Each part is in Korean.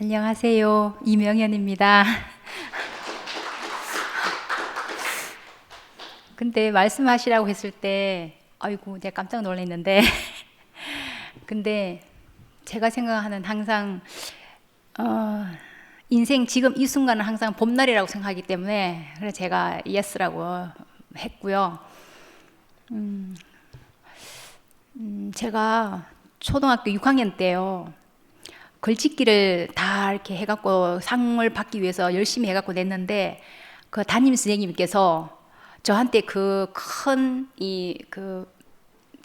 안녕하세요. 이명현입니다. 근데 말씀하시라고 했을 때, 아이고, 제가 깜짝 놀랐는데. 근데 제가 생각하는 항상, 어, 인생 지금 이 순간은 항상 봄날이라고 생각하기 때문에, 그래서 제가 예스라고 했고요. 음, 음, 제가 초등학교 6학년 때요. 글짓기를 다 이렇게 해갖고 상을 받기 위해서 열심히 해갖고 냈는데 그 담임 선생님께서 저한테 그 큰 이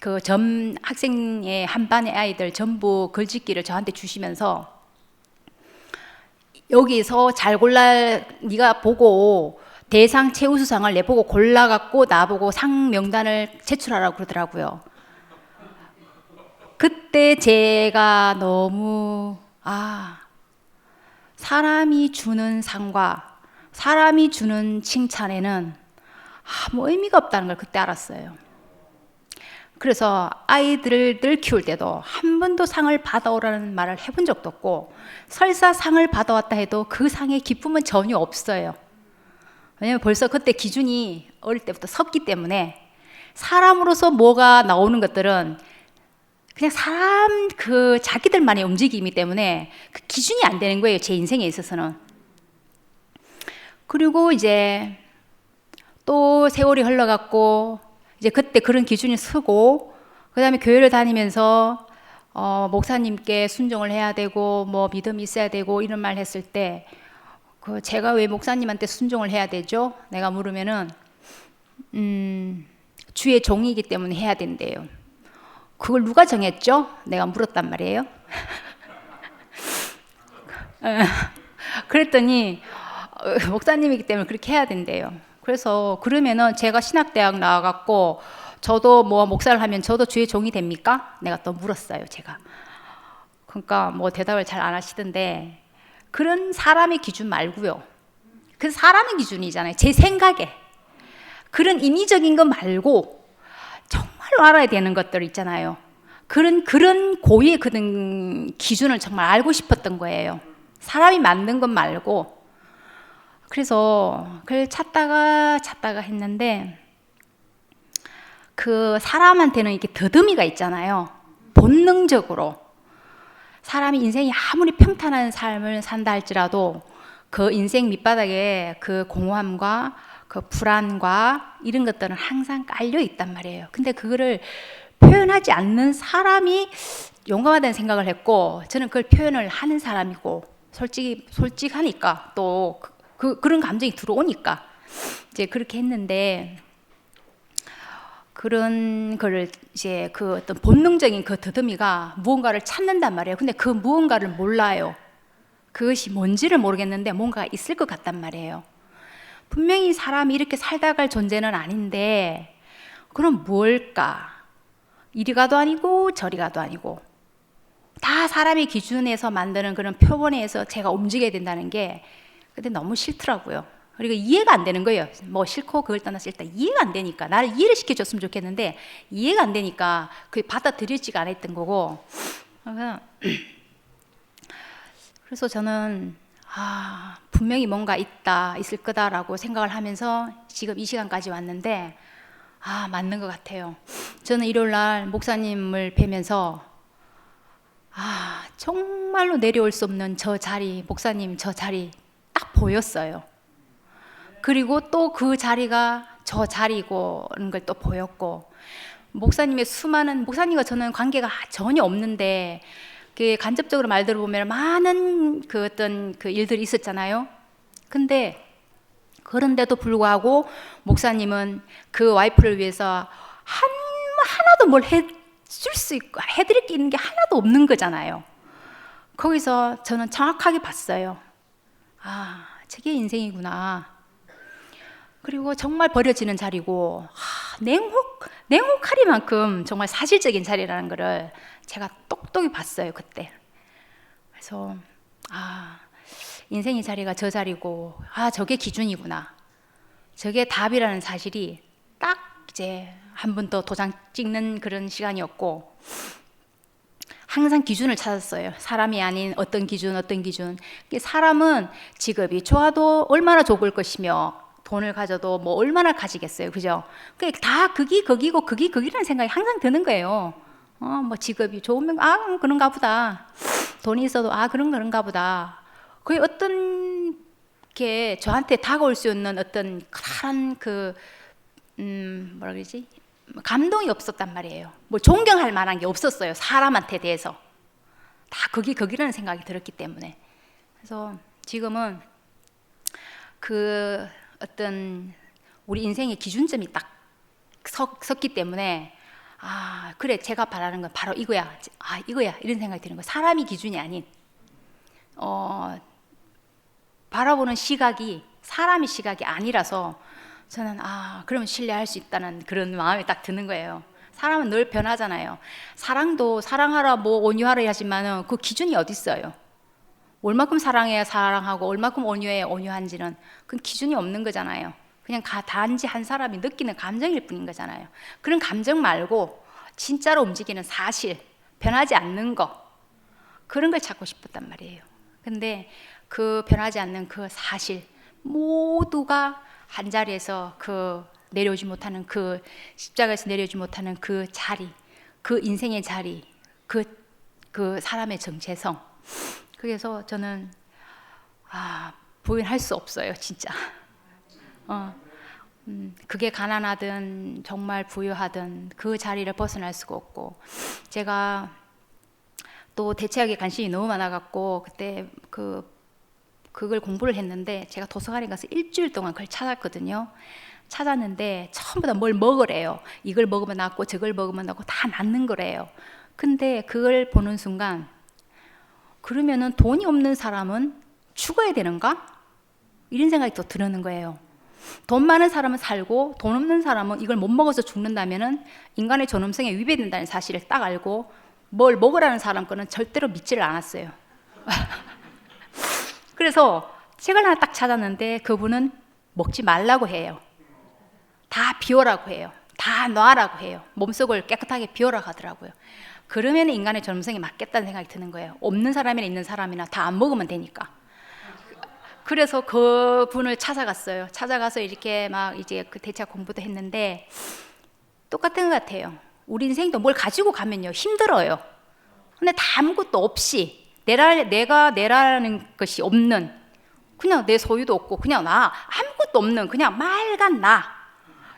그그전 학생의 한 반의 아이들 전부 글짓기를 저한테 주시면서 여기서 잘 골라 네가 보고 대상 최우수상을 내보고 골라갖고 나보고 상 명단을 제출하라고 그러더라고요. 그때 제가 너무 아 사람이 주는 상과 사람이 주는 칭찬에는 아무 의미가 없다는 걸 그때 알았어요. 그래서 아이들을 늘 키울 때도 한 번도 상을 받아오라는 말을 해본 적도 없고 설사 상을 받아왔다 해도 그 상의 기쁨은 전혀 없어요. 왜냐면 벌써 그때 기준이 어릴 때부터 섰기 때문에 사람으로서 뭐가 나오는 것들은 그냥 사람 그 자기들만의 움직임이 때문에 그 기준이 안 되는 거예요. 제 인생에 있어서는. 그리고 이제 또 세월이 흘러갔고 이제 그때 그런 기준이 서고 그다음에 교회를 다니면서 어, 목사님께 순종을 해야 되고 뭐 믿음이 있어야 되고 이런 말 했을 때 그 제가 왜 목사님한테 순종을 해야 되죠? 내가 물으면은 음, 주의 종이기 때문에 해야 된대요. 그걸 누가 정했죠? 내가 물었단 말이에요. 어, 그랬더니 어, 목사님이기 때문에 그렇게 해야 된대요. 그래서 그러면은 제가 신학대학 나와갖고 저도 뭐 목사를 하면 저도 주의 종이 됩니까? 내가 또 물었어요, 제가. 그러니까 뭐 대답을 잘 안 하시던데 그런 사람의 기준 말고요. 그 사람의 기준이잖아요. 제 생각에 그런 인위적인 거 말고 정말로 알아야 되는 것들 있잖아요. 그런 그런 고유의 그런 기준을 정말 알고 싶었던 거예요. 사람이 만든 것 말고 그래서 그걸 찾다가 찾다가 했는데 그 사람한테는 이렇게 더듬이가 있잖아요. 본능적으로 사람이 인생이 아무리 평탄한 삶을 산다 할지라도 그 인생 밑바닥에 그 공허함과 그 불안과 이런 것들은 항상 깔려 있단 말이에요. 근데 그거를 표현하지 않는 사람이 용감하다는 생각을 했고 저는 그걸 표현을 하는 사람이고 솔직히 솔직하니까 또 그, 그런 감정이 들어오니까 이제 그렇게 했는데 그런 거를 이제 그 어떤 본능적인 그 더듬이가 무언가를 찾는단 말이에요. 근데 그 무언가를 몰라요. 그것이 뭔지를 모르겠는데 뭔가가 있을 것 같단 말이에요. 분명히 사람이 이렇게 살다 갈 존재는 아닌데 그럼 뭘까? 이리 가도 아니고 저리 가도 아니고 다 사람의 기준에서 만드는 그런 표본에서 제가 움직여야 된다는 게 근데 너무 싫더라고요. 그리고 이해가 안 되는 거예요. 뭐 싫고 그걸 떠나서 일단 이해가 안 되니까 나를 이해를 시켜줬으면 좋겠는데 이해가 안 되니까 그 받아들여지가 않았던 거고. 그래서 저는 아 분명히 뭔가 있다 있을 거다라고 생각을 하면서 지금 이 시간까지 왔는데 아 맞는 것 같아요. 저는 일요일 날 목사님을 뵈면서 아 정말로 내려올 수 없는 저 자리 목사님 저 자리 딱 보였어요. 그리고 또 그 자리가 저 자리고는 걸 또 보였고 목사님의 수많은 목사님과 저는 관계가 전혀 없는데 그 간접적으로 말 들어보면 많은 그 어떤 그 일들이 있었잖아요. 근데 그런데도 불구하고 목사님은 그 와이프를 위해서 한 하나도 뭘 해줄 수 있고 해드릴 게 있는 게 하나도 없는 거잖아요. 거기서 저는 정확하게 봤어요. 아, 저게 인생이구나. 그리고 정말 버려지는 자리고 하, 냉혹 냉혹하리만큼 정말 사실적인 자리라는 것을 제가 똑똑히 봤어요 그때. 그래서 아 인생의 자리가 저 자리고 아 저게 기준이구나. 저게 답이라는 사실이 딱 이제 한 번 더 도장 찍는 그런 시간이었고 항상 기준을 찾았어요. 사람이 아닌 어떤 기준, 어떤 기준. 사람은 직업이 좋아도 얼마나 좋을 것이며 돈을 가져도 뭐 얼마나 가지겠어요. 그죠? 그게 다 극이 극이고 극이 극이라는 생각이 항상 드는 거예요. 어, 뭐 직업이 좋으면 아, 그런가 보다. 돈이 있어도 아, 그런 그런가 보다. 그게 어떤 게 저한테 다가올 수 있는 어떤 큰 그, 음, 뭐라 그러지? 감동이 없었단 말이에요. 뭐 존경할 만한 게 없었어요. 사람한테 대해서. 다 거기 거기라는 생각이 들었기 때문에. 그래서 지금은 그 어떤 우리 인생의 기준점이 딱 섰, 섰기 때문에 아 그래 제가 바라는 건 바로 이거야 아 이거야 이런 생각이 드는 거 사람이 기준이 아닌 어 바라보는 시각이 사람의 시각이 아니라서 저는 아 그러면 신뢰할 수 있다는 그런 마음이 딱 드는 거예요. 사람은 늘 변하잖아요. 사랑도 사랑하라 뭐 온유하라 하지만은 그 기준이 어디 있어요? 얼마큼 사랑해야 사랑하고 얼마큼 온유해야 온유한지는 그 기준이 없는 거잖아요. 그냥 가, 단지 한 사람이 느끼는 감정일 뿐인 거잖아요. 그런 감정 말고 진짜로 움직이는 사실, 변하지 않는 거 그런 걸 찾고 싶었단 말이에요. 근데 그 변하지 않는 그 사실 모두가 한 자리에서 그 내려오지 못하는 그 십자가에서 내려오지 못하는 그 자리, 그 인생의 자리, 그, 그 사람의 정체성. 그래서 저는 아, 부인할 수 없어요, 진짜. 어, 음, 그게 가난하든 정말 부유하든 그 자리를 벗어날 수가 없고 제가 또 대체학에 관심이 너무 많아갖고 그때 그 그걸 공부를 했는데 제가 도서관에 가서 일주일 동안 그걸 찾았거든요. 찾았는데 처음부 다뭘 먹으래요. 이걸 먹으면 낫고 저걸 먹으면 낫고 다 낫는 거래요. 근데 그걸 보는 순간 그러면은 돈이 없는 사람은 죽어야 되는가? 이런 생각이 또 드는 거예요. 돈 많은 사람은 살고 돈 없는 사람은 이걸 못 먹어서 죽는다면은 인간의 존엄성에 위배된다는 사실을 딱 알고 뭘 먹으라는 사람 거는 절대로 믿지를 않았어요. 그래서 책을 하나 딱 찾았는데 그분은 먹지 말라고 해요. 다 비워라고 해요. 다 놔라고 해요. 몸속을 깨끗하게 비워라 하더라고요. 그러면 인간의 존엄성이 맞겠다는 생각이 드는 거예요. 없는 사람이나 있는 사람이나 다 안 먹으면 되니까. 그래서 그 분을 찾아갔어요. 찾아가서 이렇게 막 이제 그 대차 공부도 했는데 똑같은 것 같아요. 우리 인생도 뭘 가지고 가면요 힘들어요. 근데 다 아무것도 없이 내라 내가 내라는 것이 없는 그냥 내 소유도 없고 그냥 나 아무것도 없는 그냥 맑은 나.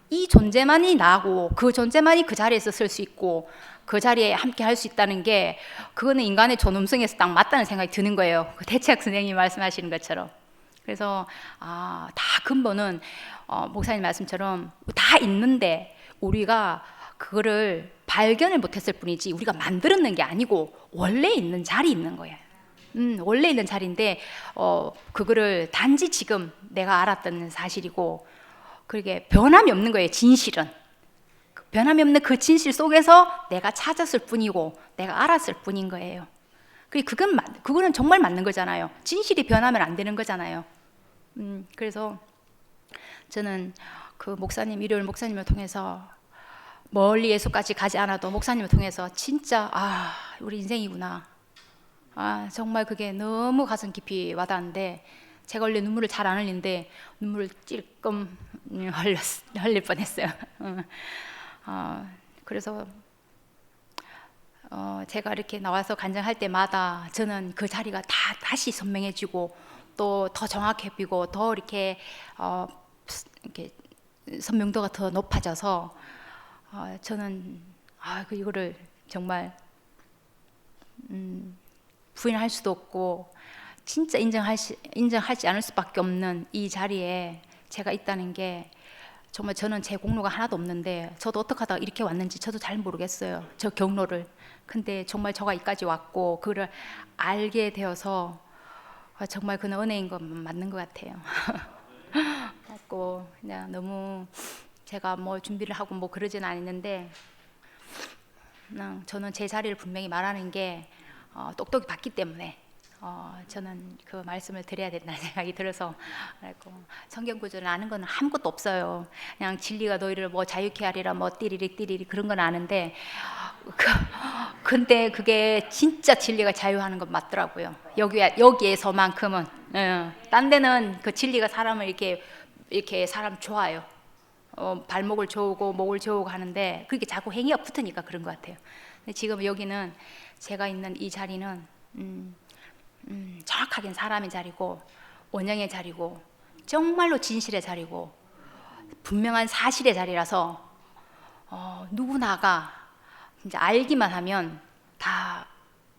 이 존재만이 나고 그 존재만이 그 자리에서 쓸 수 있고 그 자리에 함께 할 수 있다는 게 그거는 인간의 존엄성에서 딱 맞다는 생각이 드는 거예요. 그 대체학 선생님이 말씀하시는 것처럼. 그래서 아, 다 근본은 어, 목사님 말씀처럼 다 있는데 우리가 그거를 발견을 못했을 뿐이지 우리가 만들어낸 게 아니고 원래 있는 자리 있는 거예요. 음, 원래 있는 자리인데 어, 그거를 단지 지금 내가 알았던 사실이고 그게 변함이 없는 거예요. 진실은 그 변함이 없는 그 진실 속에서 내가 찾았을 뿐이고 내가 알았을 뿐인 거예요. 그 그건 맞, 그거는 정말 맞는 거잖아요. 진실이 변하면 안 되는 거잖아요. 음, 그래서 저는 그 목사님 일요일 목사님을 통해서 멀리 예수까지 가지 않아도 목사님을 통해서 진짜 아 우리 인생이구나. 아 정말 그게 너무 가슴 깊이 와닿는데 제가 원래 눈물을 잘 안 흘리는데 눈물을 찔끔 흘렸, 흘릴 뻔했어요. 어, 그래서 어, 제가 이렇게 나와서 간증할 때마다 저는 그 자리가 다 다시 선명해지고 또 더 정확해지고 더 이렇게 어, 이렇게 선명도가 더 높아져서 어, 저는 아, 그 이거를 정말 음, 부인할 수도 없고 진짜 인정하시, 인정하지 않을 수밖에 없는 이 자리에 제가 있다는 게 정말 저는 제 공로가 하나도 없는데 저도 어떻게 하다가 이렇게 왔는지 저도 잘 모르겠어요. 저 경로를. 근데 정말 저가 이까지 왔고 그를 알게 되어서 정말 그는 은혜인 건 맞는 것 같아요. 없고 그냥 너무 제가 뭐 준비를 하고 뭐 그러진 않았는데 그냥 저는 제 자리를 분명히 말하는 게 어, 똑똑히 봤기 때문에 어, 저는 그 말씀을 드려야 된다는 생각이 들어서 성경 구절을 아는 건 아무것도 없어요. 그냥 진리가 너희를 뭐 자유케 하리라 뭐 띠리리 띠리리 그런 건 아는데 그, 근데 그게 진짜 진리가 자유하는 건 맞더라고요. 여기 여기에서만큼은 예. 딴 데는 그 진리가 사람을 이렇게 이렇게 사람 좋아요. 어, 발목을 조우고 목을 조우고 하는데 그게 자꾸 행위가 붙으니까 그런 것 같아요. 근데 지금 여기는 제가 있는 이 자리는 음, 음, 정확하게 사람의 자리고 원형의 자리고 정말로 진실의 자리고 분명한 사실의 자리라서 어, 누구나가 이제 알기만 하면 다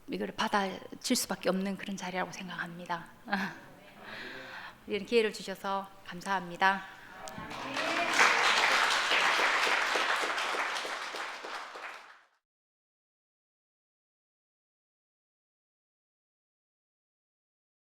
이걸 받아칠 수밖에 없는 그런 자리라고 생각합니다. 이런 기회를 주셔서 감사합니다.